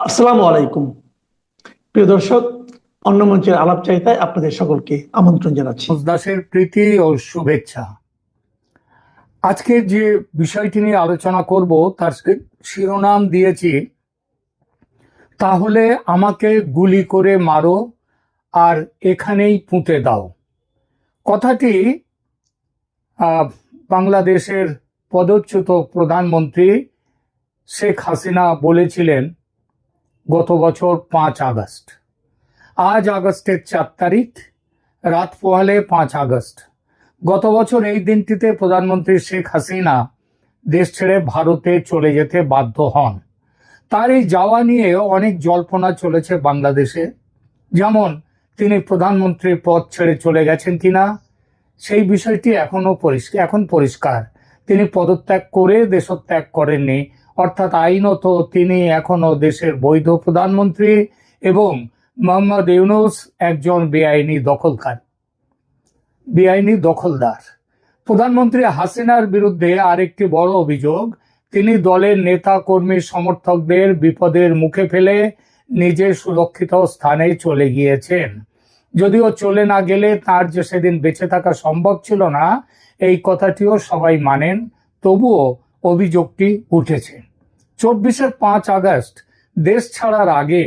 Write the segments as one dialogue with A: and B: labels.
A: আসসালামু আলাইকুম। প্রিয় দর্শক, অন্য মঞ্চের আলাপ চাইতায় আপনাদের সকলকে আমন্ত্রণ জানাচ্ছি।
B: দাসের প্রীতি ও শুভেচ্ছা। আজকে যে বিষয়টি নিয়ে আলোচনা করব, তার শিরোনাম দিয়েছি, তাহলে আমাকে গুলি করে মারো আর এখানেই পুঁতে দাও। কথাটি বাংলাদেশের পদচ্যুত প্রধানমন্ত্রী শেখ হাসিনা বলেছিলেন গত বছর পাঁচ আগস্ট। আজ আগস্টের চার তারিখ, রাত পোহালে পাঁচ আগস্ট। গত বছর এই দিনটিতে প্রধানমন্ত্রী শেখ হাসিনা দেশ ছেড়ে ভারতে চলে যেতে বাধ্য হন। তার এই যাওয়া নিয়ে অনেক জল্পনা চলেছে বাংলাদেশে। যেমন, তিনি প্রধানমন্ত্রীর পদ ছেড়ে চলে গেছেন কিনা, সেই বিষয়টি এখনও পরিষ্কার, এখন পরিষ্কার। তিনি পদত্যাগ করে দেশত্যাগ করেননি অর্থাৎ আইনত তিনি এখনও দেশের বৈধ প্রধানমন্ত্রী এবং মোহাম্মদ ইউনুস একজন বেআইনি দখলকার। বেআইনি দখলদার। প্রধানমন্ত্রী হাসিনার বিরুদ্ধে আরেকটি বড় অভিযোগ, তিনি দলের নেতা কর্মী সমর্থকদের বিপদের মুখে ফেলে নিজের সুরক্ষিত স্থানে চলে গিয়েছেন। যদিও চলে না গেলে তার যে সেদিন বেঁচে থাকা সম্ভব ছিল না, এই কথাটিও সবাই মানেন, তবুও অভিযোগটি উঠেছে। চব্বিশের পাঁচ আগস্ট, দেশ ছাড়ার আগে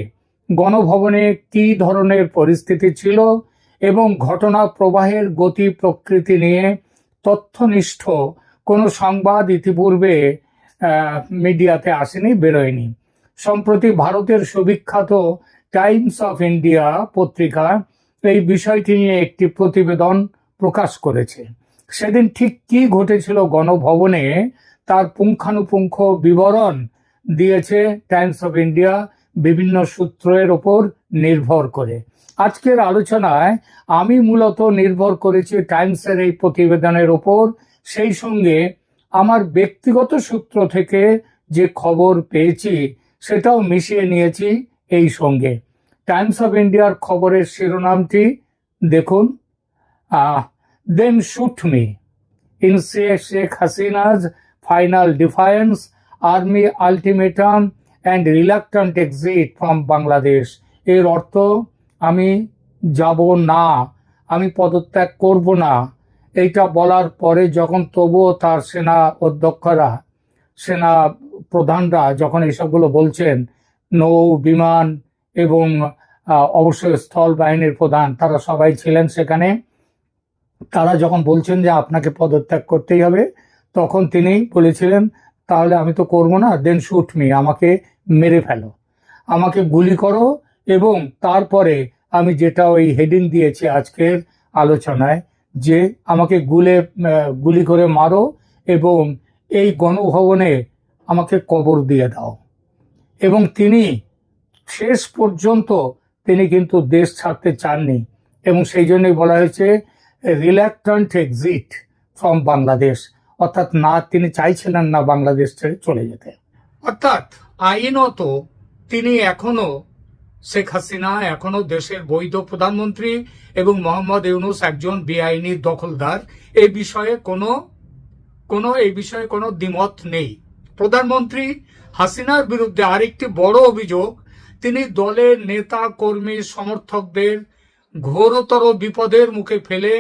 B: গণভবনে কি ধরনের পরিস্থিতি ছিল এবং ঘটনা প্রবাহের গতি প্রকৃতি নিয়ে তথ্যনিষ্ঠ কোনো সংবাদ ইতিপূর্বে মিডিয়াতে আসেনি, বেরোয়নি। সম্প্রতি ভারতের সুবিখ্যাত টাইমস অফ ইন্ডিয়া পত্রিকা এই বিষয়টি নিয়ে একটি প্রতিবেদন প্রকাশ করেছে। সেদিন ঠিক কি ঘটেছিল গণভবনে তার পুঙ্খানুপুঙ্খ বিবরণ দিয়েছে টাইমস অফ ইন্ডিয়া বিভিন্ন সূত্রের ওপর নির্ভর করে। আজকের আলোচনায় আমি মূলত নির্ভর করেছি টাইমসের এই প্রতিবেদনের ওপর। সেই সঙ্গে আমার ব্যক্তিগত সূত্র থেকে যে খবর পেয়েছি সেটাও মিশিয়ে নিয়েছি এই সঙ্গে। টাইমস অফ ইন্ডিয়ার খবরের শিরোনামটি দেখুন। Then shoot me in Sheikh Hasina's final defiance army ultimatum and reluctant exit from Bangladesh এর অর্থ, আমি যাব না, আমি পদত্যাগ করব না। এইটা বলার পরে যখন তবুও তার সেনা অধ্যক্ষরা, সেনা প্রধানরা যখন এসবগুলো বলছেন, নৌ, বিমান এবং অবশ্যই স্থল বাহিনীর প্রধান, তারা সবাই ছিলেন সেখানে। তারা যখন বলছেন যে আপনাকে পদত্যাগ করতেই হবে তখন তিনি বলেছিলেন, তাহলে আমি তো করব না দেন শুট মি আমাকে মেরে ফেলো। আমাকে গুলি করো এবং তারপরে আমি যেটা ওই হেডিং দিয়েছি আজকের আলোচনায়, যে আমাকে গুলে গুলি করে মারো এবং এই গণভবনে আমাকে কবর দিয়ে দাও। এবং তিনি শেষ পর্যন্ত তিনি কিন্তু দেশ ছাড়তে চাননি এবং সেই জন্যই বলা হয়েছে রিল্যাক্টান্ট এক্সিট ফ্রম বাংলাদেশ অর্থাৎ না তিনি চাইছিলেন না বাংলাদেশ ছেড়ে চলে যেতে। অর্থাৎ আইনত তিনি এখনও শেখ হাসিনা, এখনও দেশের বৈধ প্রধানমন্ত্রী এবং মোহাম্মদ ইউনুস একজন বেআইনি দখলদার। এই বিষয়ে কোনো কোনো এই বিষয়ে কোনো দ্বিমত নেই। প্রধানমন্ত্রী হাসিনার বিরুদ্ধে আরেকটি বড় অভিযোগ, তিনি দলের নেতা, কর্মী, সমর্থকদের ঘোরতর বিপদের মুখে ফেলে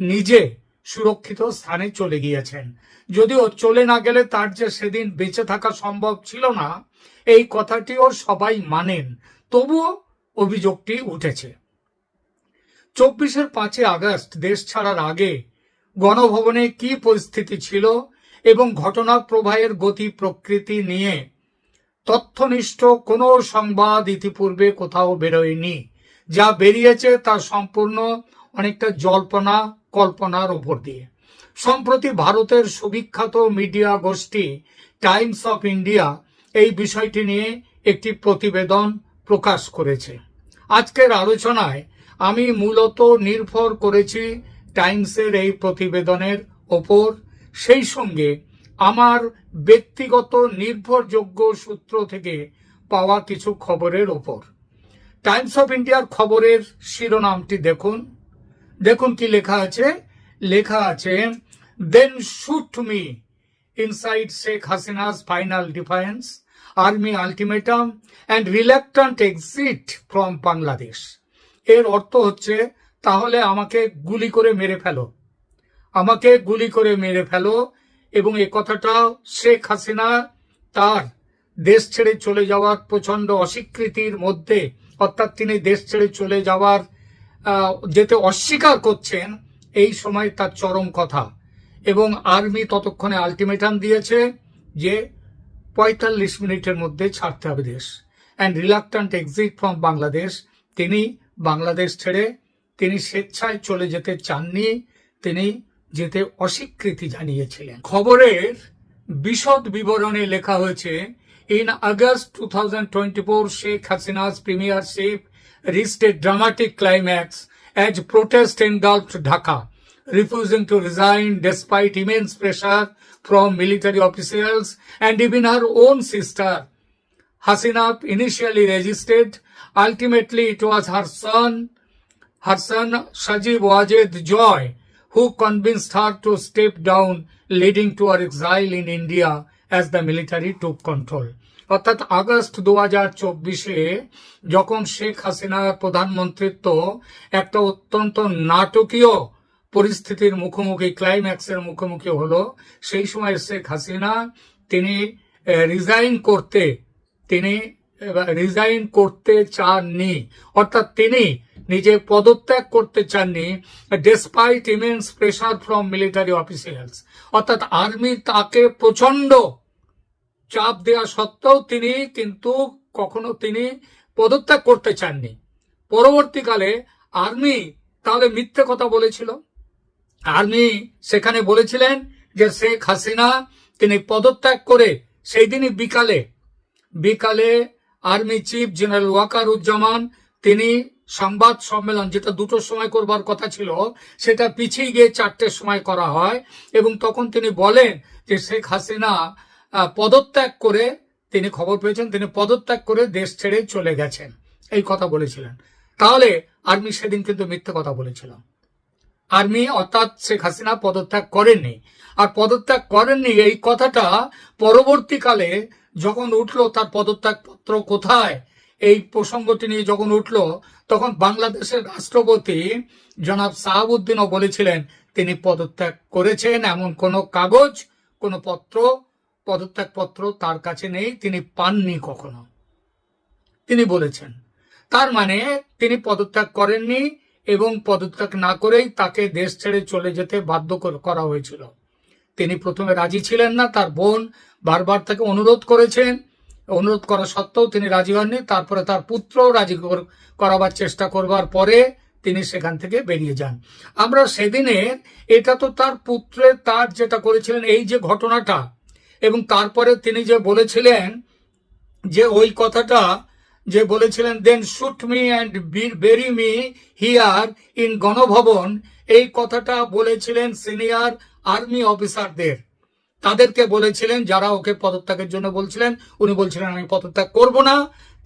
B: নিজে সুরক্ষিত স্থানে চলে গিয়েছেন। যদিও চলে না গেলে তার যে সেদিন বেঁচে থাকা সম্ভব ছিল না, এই কথাটিও সবাই মানেন, তবুও অভিযোগটি উঠেছে। চব্বিশের পাঁচই আগস্ট, দেশ ছাড়ার আগে গণভবনে কি পরিস্থিতি ছিল এবং ঘটনা প্রবাহের গতি প্রকৃতি নিয়ে তথ্যনিষ্ঠ কোনো সংবাদ ইতিপূর্বে কোথাও বেরোয়নি। যা বেরিয়েছে তা সম্পূর্ণ অনেকটা জল্পনা কল্পনার উপর দিয়ে। সম্প্রতি ভারতের সুবিখ্যাত মিডিয়া গোষ্ঠী টাইমস অফ ইন্ডিয়া এই বিষয়টি নিয়ে একটি প্রতিবেদন প্রকাশ করেছে। আজকের আলোচনায় আমি মূলত নির্ভর করেছি টাইমসের এই প্রতিবেদনের ওপর। সেই সঙ্গে আমার ব্যক্তিগত নির্ভরযোগ্য সূত্র থেকে পাওয়া কিছু খবরের ওপর। টাইমস অফ ইন্ডিয়ার খবরের শিরোনামটি দেখুন। দেখুন কি লেখা আছে লেখা আছে then shoot me inside Sheikh Hasina's final defiance army ultimatum, and reluctant exit from Bangladesh. এর অর্থ হচ্ছে, তাহলে আমাকে গুলি করে মেরে ফেলো আমাকে গুলি করে মেরে ফেলো এবং এ কথাটা শেখ হাসিনা তার দেশ ছেড়ে চলে যাওয়ার প্রচণ্ড অস্বীকৃতির মধ্যে, অর্থাৎ তিনি দেশ ছেড়ে চলে যাওয়ার যেতে অস্বীকার করছেন, এই সময় তার চরম কথা। এবং আর্মি ততক্ষণে আলটিমেটাম দিয়েছে যে পঁয়তাল্লিশ মিনিটের মধ্যে ছাড়তে হবে দেশ। And reluctant exit from Bangladesh তিনি বাংলাদেশ ছেড়ে, তিনি স্বেচ্ছায় চলে যেতে চাননি, তিনি যেতে অস্বীকৃতি জানিয়েছিলেন। খবরের বিশদ বিবরণে লেখা হয়েছে in August two thousand twenty four Sheikh Hasina's premiership reached a dramatic climax as protest engulfed Dhaka, refusing to resign despite immense pressure from military officials and even her own sister. Hasina initially resisted. Ultimately, it was her son, her son Sajib Wajed Joy, who convinced her to step down, leading to her exile in India as the military took control. অর্থাৎ August দু হাজার চব্বিশে যখন শেখ হাসিনার প্রধানমন্ত্রিত্ব একটা অত্যন্ত নাটকীয় পরিস্থিতির মুখোমুখি ক্লাইম্যাক্সের মুখোমুখি হলো, সেই সময় শেখ হাসিনা তিনি রিজাইন করতে, তিনি রিজাইন করতে চাননি। অর্থাৎ তিনি নিজে পদত্যাগ করতে চাননি despite immense pressure from military officials অর্থাৎ আর্মি তাকে প্রচণ্ড চাপ দেওয়া সত্ত্বেও তিনি কিন্তু কখনো তিনি পদত্যাগ করতে চাননি। পরবর্তীকালে আর্মি তাহলে মিথ্যে কথা বলেছিল। আর্মি সেখানে বলেছিলেন যে শেখ হাসিনা তিনি পদত্যাগ করে সেই দিনই বিকালে বিকালে আর্মি চিফ জেনারেল ওয়াকারুজ্জামান তিনি সংবাদ সম্মেলন যেটা দুটোর সময় করবার কথা ছিল, সেটা পিছিয়ে গিয়ে চারটের সময় করা হয় এবং তখন তিনি বলেন যে শেখ হাসিনা পদত্যাগ করে তিনি খবর পেয়েছেন, তিনি পদত্যাগ করে দেশ ছেড়ে চলে গেছেন। এই কথা বলেছিলেন। তাহলে আর্মি সেদিন কিন্তু মিথ্যে কথা বলেছিল আর্মি অর্থাৎ শেখ হাসিনা পদত্যাগ করেননি। আর পদত্যাগ করেননি, এই কথাটা পরবর্তীকালে যখন উঠল তার পদত্যাগ পত্র কোথায়, এই প্রসঙ্গটি নিয়ে যখন উঠল, তখন বাংলাদেশের রাষ্ট্রপতি জনাব সাহাবুদ্দিনও বলেছিলেন, তিনি পদত্যাগ করেছেন, এমন কোনো কাগজ, কোনো পত্র পদত্যাগ পত্র তার কাছে নেই, তিনি পাননি কখনো। তিনি বলেছেন, তার মানে তিনি পদত্যাগ করেননি এবং পদত্যাগ না করেই তাকে দেশ ছেড়ে চলে যেতে বাধ্য করা হয়েছিল। তিনি প্রথমে রাজি ছিলেন না, তার বোন বারবার তাকে অনুরোধ করেছেন। অনুরোধ করা সত্ত্বেও তিনি রাজি হননি, তারপরে তার পুত্র রাজি কর- করাবার চেষ্টা করবার পরে তিনি সেখান থেকে বেরিয়ে যান। আমরা সেদিনের, এটা তো তার পুত্রের, তার যেটা করেছিলেন, এই যে ঘটনাটা এবং তারপরে তিনি যে বলেছিলেন যে ওই কথাটা যে বলেছিলেন then shoot me and bury me here in Ganabhaban, এই কথাটা বলেছিলেন সিনিয়র আর্মি অফিসারদের। তাদেরকে বলেছিলেন, যারা ওকে পদত্যাগের জন্য বলছিলেন, উনি বলছিলেন, আমি পদত্যাগ করব না।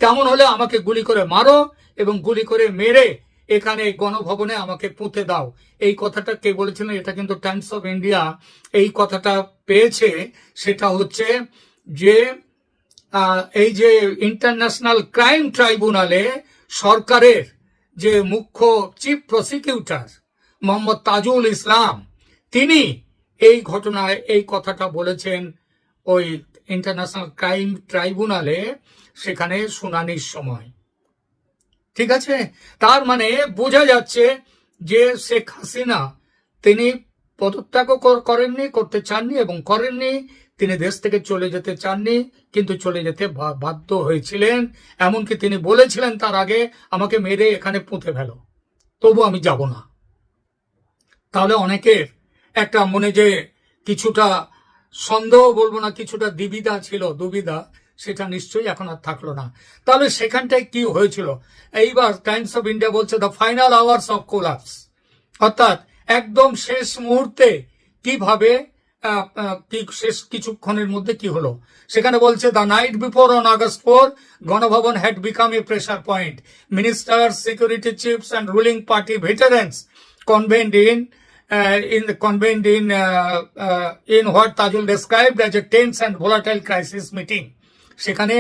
B: তেমন হলে আমাকে গুলি করে মারো এবং গুলি করে মেরে এখানে এই গণভবনে আমাকে পুঁতে দাও। এই কথাটা কে বলেছিলেন এটা কিন্তু টাইমস অফ ইন্ডিয়া এই কথাটা পেয়েছে। সেটা হচ্ছে যে এই যে ইন্টারন্যাশনাল ক্রাইম ট্রাইব্যুনালে সরকারের যে মুখ্য চিফ প্রসিকিউটর মোহাম্মদ তাজুল ইসলাম, তিনি এই ঘটনায় এই কথাটা বলেছেন ওই ইন্টারন্যাশনাল ক্রাইম ট্রাইব্যুনালে সেখানে শুনানির সময়। ঠিক আছে? তার মানে বোঝা যাচ্ছে যে শেখ হাসিনা তিনি পদত্যাগও কর- করেননি, করতে চাননি এবং করেননি। তিনি দেশ থেকে চলে যেতে চাননি, কিন্তু চলে যেতে বাধ্য হয়েছিলেন। এমনকি তিনি বলেছিলেন তার আগে, আমাকে মেরে এখানে পুঁতে ফেলো। তবু আমি যাব না। তাহলে অনেকের একটা মনে যে কিছুটা সন্দেহ বলব না, কিছুটা দিবিদা ছিল, দুবিধা। সেটা নিশ্চয়ই এখন আর থাকল না। তাহলে সেখানটায় কি হয়েছিল? এইবার টাইমস অফ ইন্ডিয়া বলছে the final hours of collapse অর্থাৎ একদম শেষ মুহূর্তে কীভাবে শেষ কিছুক্ষণের মধ্যে কি হলো? সেখানে বলছে the night before on August four Ganabhaban had become a pressure point minister security chiefs and ruling party veterans convened in in the convened in uh, uh, in as a tense and volatile crisis meeting. সেখানে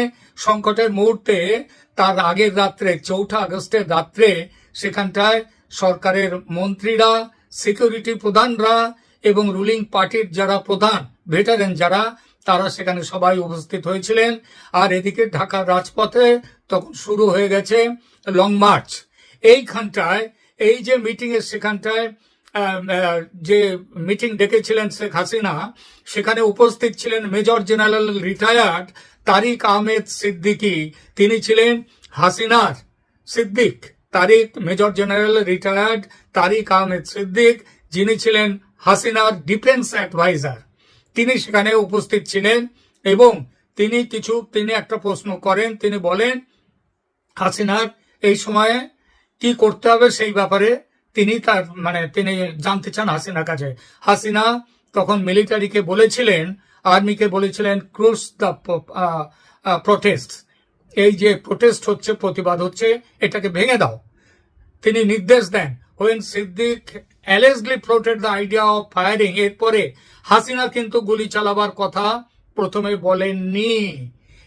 B: সংকটের মুহূর্তে তার আগের রাত্রে, চৌঠা আগস্টের রাত্রে সেখানটায় সরকারের মন্ত্রীরা সিকিউরিটি প্রধানরা এবং রুলিং পার্টির যারা প্রধান ভেটারেন যারা, তারা সেখানে সবাই উপস্থিত হয়েছিলেন। আর এদিকে ঢাকার রাজপথে তখন শুরু হয়ে গেছে লং মার্চ এইখানটায়, এই যে মিটিং এর সেখানটায় যে মিটিং ডেকেছিলেন শেখ হাসিনা, সেখানে উপস্থিত ছিলেন major general retired Tariq Ahmed Siddiqui. তিনি ছিলেন হাসিনার Siddiq. Tariq major general retired Tariq Ahmed Siddiq. যিনি ছিলেন হাসিনার ডিফেন্স অ্যাডভাইজার। তিনি সেখানে উপস্থিত ছিলেন এবং তিনি কিছু, তিনি একটা প্রশ্ন করেন। তিনি বলেন, হাসিনার এই সময়ে কি করতে হবে সেই ব্যাপারে তিনি তার মানে তিনি জানতে চান হাসিনার কাছে। হাসিনা তখন মিলিটারিকে বলেছিলেন আর্মিকে বলেছিলেন ক্রুজ দ্য প্রোটেস্ট এই যে প্রোটেস্ট হচ্ছে, প্রতিবাদ হচ্ছে, এটাকে ভেঙে দাও। তিনি নির্দেশ দেন when Siddiq allegedly floated the idea of firing এরপরে হাসিনা কিন্তু গুলি চালাবার কথা প্রথমে বলেননি।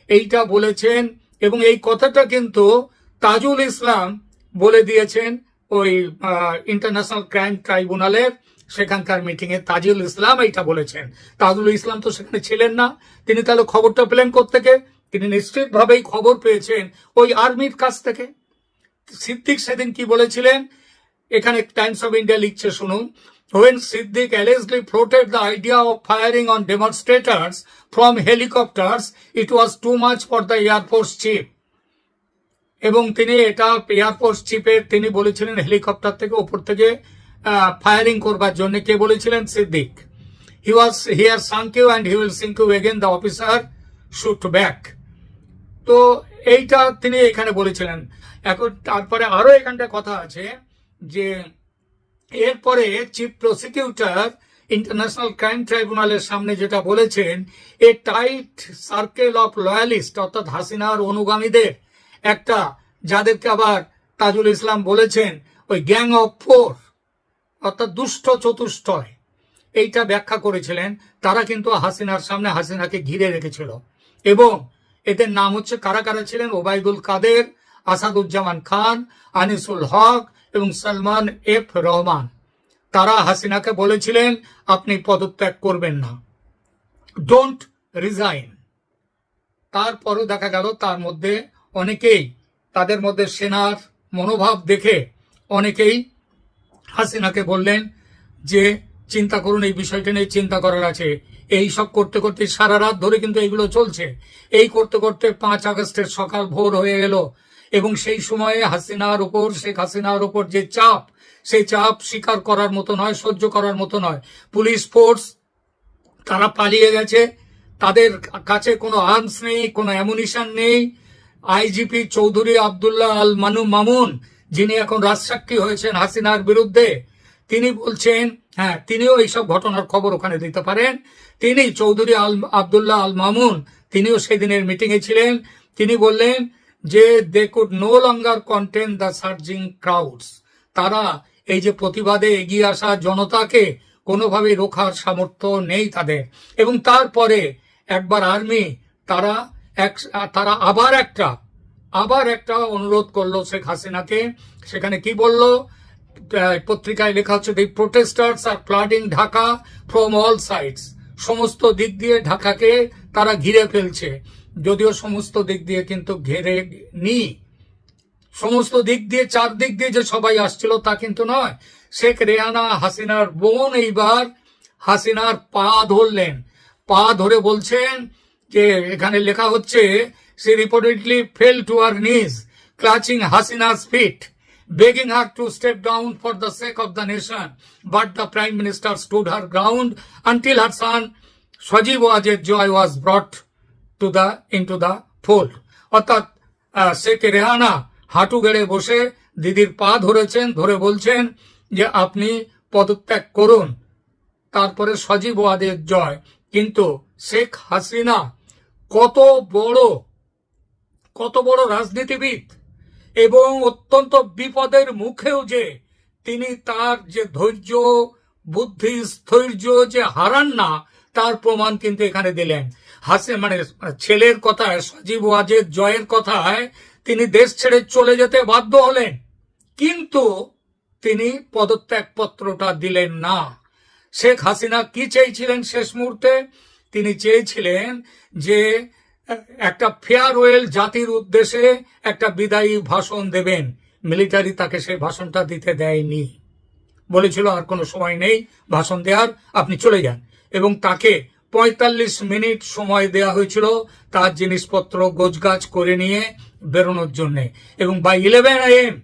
B: এইটা বলেছেন এবং এই কথাটা কিন্তু তাজুল ইসলাম বলে দিয়েছেন ওই ইন্টারন্যাশনাল ক্রাইম ট্রাইব্যুনালের সেখানকার মিটিং এ তাজুল ইসলাম এইটা বলেছেন। তাজুল ইসলাম তো সেখানে ছিলেন না। তিনি তাহলে খবরটা পেলেন থেকে তিনি নিশ্চিতভাবেই খবর পেয়েছেন ওই আর্মির কাছ থেকে। সিদ্দিক সেদিন কি বলেছিলেন? এখানে টাইমস অফ ইন্ডিয়া লিখছে শুনুন। When Siddiq allegedly floated the idea of firing on demonstrators from helicopters, it was too much for the Air Force chief. এবং তিনি এটা এয়ারফোর্স চিফের তিনি বলেছিলেন হেলিকপ্টার থেকে ওপর থেকে ফায়ারিং করবার জন্য কে বলেছিলেন? Siddiq. He was here sunk you and he will sink you again the officer shoot back তো এইটা তিনি এখানে বলেছিলেন। এখন তারপরে আরও এখানটা কথা আছে যে, এরপরে চিফ প্রসিকিউটর ইন্টারন্যাশনাল ক্রাইম ট্রাইব্যুনালের সামনে যেটা বলেছেন, a tight circle of loyalist অর্থাৎ হাসিনার অনুগামীদের, একটা, যাদেরকে আবার তাজুল ইসলাম বলেছেন, ওই গ্যাং অফ ফোর অর্থাৎ দুষ্ট চতুষ্টয়। এইটা ব্যাখ্যা করেছিলেন, তারা কিন্তু হাসিনার সামনে হাসিনাকে ঘিরে রেখেছিল। এবং এদের নাম হচ্ছে কারা কারা ছিলেন? ওবায়দুল কাদের, আসাদুজ্জামান খান, আনিসুল হক এবং সালমান এফ রহমান। তারা হাসিনাকে বলেছিলেন, আপনি পদত্যাগ করবেন না। ডোন্ট রিজাইন তারপরও দেখা গেল, তার মধ্যে অনেকেই, তাদের মধ্যে সেনার মনোভাব দেখে অনেকেই হাসিনাকে বললেন যে, চিন্তা করুন, এই বিষয়টা নিয়ে চিন্তা করার আছে। এই সব করতে করতে সারা রাত ধরে কিন্তু এইগুলো চলছে। এই করতে করতে পাঁচ আগস্টের সকাল ভোর হয়ে গেল এবং সেই সময়ে হাসিনার উপর, শেখ হাসিনার উপর যে চাপ, সেই চাপ স্বীকার করার মতো নয়, সহ্য করার মতো নয়। পুলিশ ফোর্স, তারা পালিয়ে গেছে। তাদের কাছে কোনো আর্মস নেই, কোনো অ্যামুনিশন নেই। আইজিপি চৌধুরী আবদুল্লাহ আল মানু মামুন যিনি এখন রাজসাক্ষী হয়েছেন হাসিনার বিরুদ্ধে, তিনি বলছেন হ্যাঁ তিনিও এইসব ঘটনার খবর ওখানে দিতে পারেন। তিনি চৌধুরী আল, আবদুল্লাহ আল মামুন, তিনিও সেদিনের মিটিংয়ে ছিলেন। তিনি বললেন যে they could no longer contain the surging crowds তারা এই যে প্রতিবাদে এগিয়ে আসা জনতাকে কোনোভাবে রোখার সামর্থ্য নেই তাদের। এবং তারপরে একবার আর্মি, তারা এক, তারা আবার একটা আবার একটা অনুরোধ করল শেখ হাসিনাকে। সেখানে কি বলল? পত্রিকায় লেখা হচ্ছে the protesters are flooding Dhaka from all sides সমস্ত দিক দিয়ে ঢাকাকে তারা ঘিরে ফেলছে। যদিও সমস্ত দিক দিয়ে কিন্তু ঘেরে নি। সমস্ত দিক দিয়ে, চারদিক দিয়ে যে সবাই আসছিল তা কিন্তু নয়। শেখ রেহানা হাসিনার বোন এইবার হাসিনার পা ধরলেন। পা ধরে বলছেন যে, এখানে লেখা হচ্ছে সে reportedly fell to their knees clutching Hasina's feet begging her to step down for the sake of the nation. But the Prime Minister stood her ground until her son Sajib Wajed Joy was brought to the into the fold. অর্থাৎ শেখ রেহানা হাঁটু গেড়ে বসে দিদির পা ধরেছেন ধরে বলছেন যে আপনি পদত্যাগ করুন তারপরে সজীব ওয়াদের জয় কিন্তু শেখ হাসিনা কত বড় কত বড় রাজনীতিবিদ এবং অত্যন্ত বিপদের মুখেও যে তিনি তার যে ধৈর্য, বুদ্ধি, স্থৈর্য যে হারান না, তার প্রমাণ কিন্তু এখানে দিলেন। হাসে মানে ছেলের কথায়, সজীব ওয়াজের জয়ের কথায় তিনি দেশ ছেড়ে চলে যেতে বাধ্য হলেন। কিন্তু তিনি পদত্যাগ পত্রটা দিলেন না। শেখ হাসিনা কি চেয়েছিলেন শেষ মুহূর্তে? তিনি চেয়েছিলেন যে একটা ফেয়ারওয়েল জাতির উদ্দেশ্যে একটা বিদায়ী ভাষণ দেবেন। মিলিটারি তাকে সেই ভাষণটা দিতে দেয়নি। বলেছিল, আর কোনো সময় নেই, ভাষণ দেওয়ার, আপনি চলে যান। এবং তাকে পঁয়তাল্লিশ মিনিট সময় দেওয়া হয়েছিল তার জিনিসপত্র গোছগাছ করে নিয়ে বেরোনোর জন্যে। এবং বাই ইলেভেন আই এম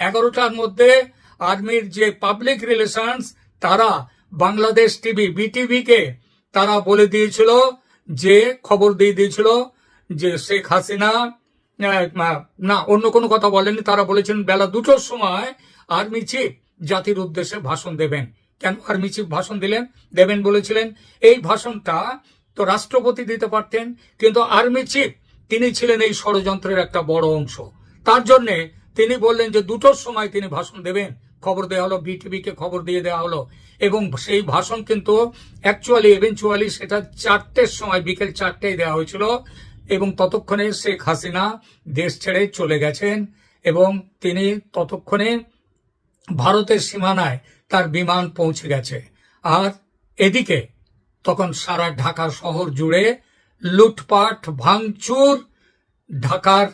B: এগারোটার মধ্যে আর্মির যে পাবলিক রিলেশনস তারা বাংলাদেশ টিভি বিটিভি কে তারা বলে দিয়েছিল যে খবর দিয়ে দিয়েছিল যে শেখ হাসিনা না, অন্য কোনো কথা বলেনি তারা বলেছেন বেলা দুটোর সময় আর্মি চিফ জাতির উদ্দেশ্যে ভাষণ দেবেন। কেন আর্মি চিফ ভাষণ দিলেন? দেবেন বলেছিলেন, এই ভাষণটা তো রাষ্ট্রপতি দিতে পারতেন, কিন্তু আর্মি চিফ তিনি ছিলেন এই ষড়যন্ত্রের একটা বড় অংশ। তার জন্যে তিনি বললেন যে দুটোর সময় তিনি ভাষণ দেবেন। খবর দেওয়া হলো বিটিভি কে খবর দিয়ে দেওয়া হলো। এবং সেই ভাষণ কিন্তু অ্যাকচুয়ালি এভেনচুয়ালি সেটা চারটের সময়, বিকেল চারটেয় দেওয়া হয়েছিল। এবং ততক্ষণে শেখ হাসিনা দেশ ছেড়ে চলে গেছেন এবং তিনি ততক্ষণে ভারতের সীমানায় তার বিমান পৌঁছে গেছে। আর এদিকে তখন সারা ঢাকা শহর জুড়ে লুটপাট, ভাঙচুর, ঢাকার,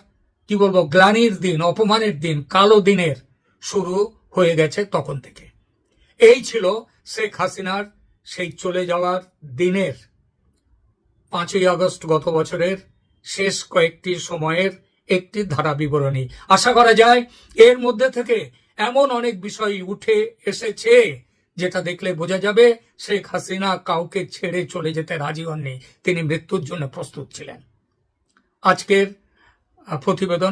B: কি বলব, গ্লানির দিন, অপমানের দিন, কালো দিনের শুরু হয়ে গেছে তখন থেকে। এই ছিল শেখ হাসিনার সেই চলে যাওয়ার দিনের পাঁচই আগস্ট গত বছরের শেষ কয়েকটি সময়ের একটি ধারা বিবরণী। আশা করা যায় এর মধ্যে থেকে এমন অনেক বিষয় উঠে এসেছে যেটা দেখলে বোঝা যাবে শেখ হাসিনা কাউকে ছেড়ে চলে যেতে রাজি হননি। তিনি মৃত্যুর জন্য প্রস্তুত ছিলেন। আজকের প্রতিবেদন